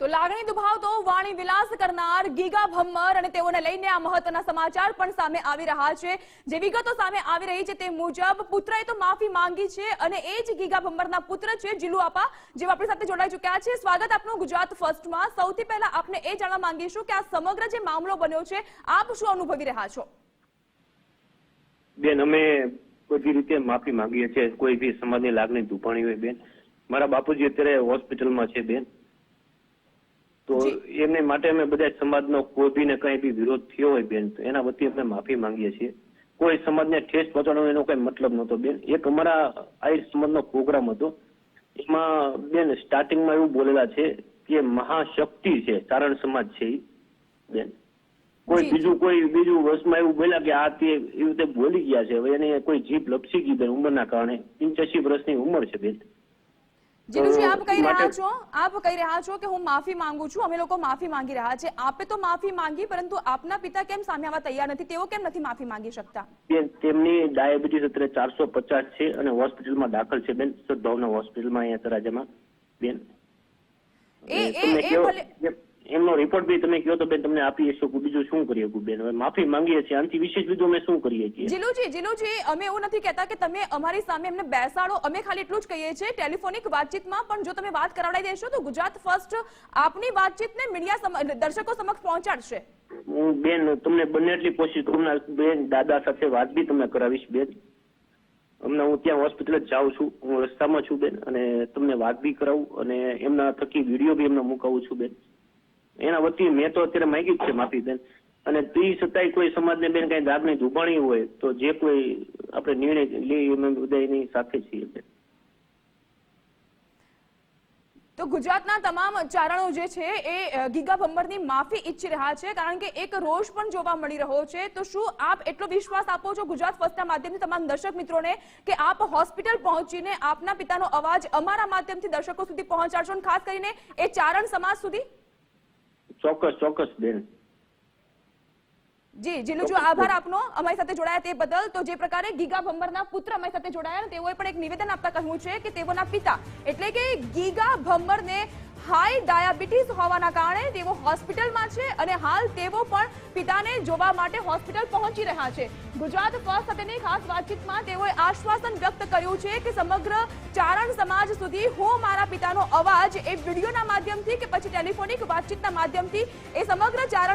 તો લાગણી દુભાવતો વાણી વિલાસ કરનાર ગીગા ભમ્મર અને તેઓને લઈને આ મહત્વના સમાચાર પણ સામે આવી રહ્યા છે. જે વિગતો સામે આવી રહી છે તે મુજબ પુત્રએ તો માફી માંગી છે અને એ જ ગીગા ભમ્મરના પુત્ર છે જીલુ આપા, જેઓ આપણી સાથે જોડાઈ ચૂક્યા છે. સ્વાગત આપનું ગુજરાત ફર્સ્ટમાં. સૌથી પહેલા આપને એ જાણવા માંગીશું કે આ સમગ્ર જે મામલો બન્યો છે, આપ શું અનુભવી રહ્યા છો? બેન, અમે બધી રીતે માફી માંગીએ છીએ. કોઈ બી સમાજની લાગણી દુભાણી હોય બેન. મારા બાપુજી અત્યારે હોસ્પિટલમાં છે બેન. તો એમને માટે અમે બધા સમાજનો કોઈ બી ને કઈ બી વિરોધ થયો હોય બેન તો એના વતી અમે માફી માંગીએ છીએ. કોઈ સમાજને ઠેસ પહોંચાડવાનો એનો કઈ મતલબ નહોતો બેન. એક અમારા આહિર સમાજનો પ્રોગ્રામ હતો. એમાં બેન સ્ટાર્ટિંગમાં એવું બોલેલા છે કે મહાશક્તિ છે ચારણ સમાજ છે બેન. કોઈ બીજું કોઈ બીજું વર્ષમાં એવું બોલ્યા કે આ તે એવી રીતે બોલી ગયા છે. હવે એને કોઈ જીભ લપસી ગઈ બેન ઉંમરના કારણે. પંચ્યાસી વર્ષની ઉંમર છે બેન. જીલુજી તો આપ કહી રહ્યા છો આપ કહી રહ્યા છો કે હું માફી માંગુ છું અમે લોકો માફી માંગી રહ્યા છે. આપે તો માફી માંગી પરંતુ આપના પિતા કેમ સામે આવવા તૈયાર નથી? તેઓ કેમ નથી માફી માંગી શકતા? બેન તેમની ડાયાબિટીસ અત્યારે ચારસો પચાસ છે અને હોસ્પિટલમાં દાખલ છે બેન. સદભાવના હોસ્પિટલમાં અહીંયા તળાજામાં બેન એ- એ- એ એમનો રિપોર્ટ બી તમે કહો તો બેન તમને આપી શકું. બીજું શું કરી શકું બેન હવે માફી માંગીએ છીએ. આનાથી વિશેષ બીજું અમે શું કરીએ છીએ? જીલુજી જીલુજી અમે એવું નથી કહેતા કે તમે અમારી સામે એમને બેસાડો. અમે ખાલી એટલું જ કહીએ છીએ ટેલિફોનિક વાતચીતમાં. પણ જો તમે વાત કરાવડાવી દેશો તો ગુજરાત ફર્સ્ટ આપની વાતચીતને મીડિયા દર્શકો સમક્ષ પહોંચાડશે. હું બેન તમને બંને એટલી કોશિશ કરું બેન દાદા સાથે વાત બી તમે કરાવીશ બેન. હમણાં હું ત્યાં હોસ્પિટલ જ જાઉં છું. હું રસ્તામાં છું બેન અને તમને વાત બી કરાવું અને એમના થકી વીડિયો બી એમને મુકાવું છું બેન. એના વતી મેં તો અત્યારે માંગી જ છે માફી બેન. અને તે છતાંય કોઈ સમાજને બેન કઈ લાગણી દુબાણી હોય તો જે કોઈ આપણે નિર્ણય લઈએ અમે ઉદયની સાથે છીએ બેન. તો ગુજરાતના તમામ ચારણો જે છે એ ગીગા ભંબરની માફી ઈચ્છી રહ્યા છે. કારણ કે એક રોષ પણ જોવા મળી રહ્યો છે. તો શું આપ એટલો વિશ્વાસ આપો છો ગુજરાત ફર્સ્ટના માધ્યમથી તમામ દર્શક મિત્રોને કે આપ હોસ્પિટલ પહોંચીને આપના પિતાનો અવાજ અમારા માધ્યમથી દર્શકો સુધી પહોંચાડશો ખાસ કરીને એ ચારણ સમાજ સુધી? ચોક્કસ ચોક્કસ બેન. જી જીલુજુ આભાર આપનો અમારી સાથે જોડાયા તે બદલ તો જે પ્રકારે ગીગા ભંબરના પુત્ર અમારી સાથે જોડાયા તેઓએ પણ એક નિવેદન આપતા કહ્યું છે કે તેઓના પિતા એટલે કે ગીગા ભમ્મરને હાઈ ડાયાબિટીસ હોવાના કારણે તેઓ હોસ્પિટલમાં છે અને હાલ તેઓ પણ પિતાને જોવા માટે હોસ્પિટલ પહોંચી રહ્યા છે. ગુજરાત ફર્સ્ટ સાથેની ખાસ વાતચીતમાં તેઓએ આશ્વાસન વ્યક્ત કર્યું છે કે સમગ્ર ચારણ સમાજ સુધી હું મારા પિતાનો અવાજ એ વિડીયોના માધ્યમથી કે પછી ટેલિફોનિક વાતચીતના માધ્યમથી એ સમગ્ર ચારણ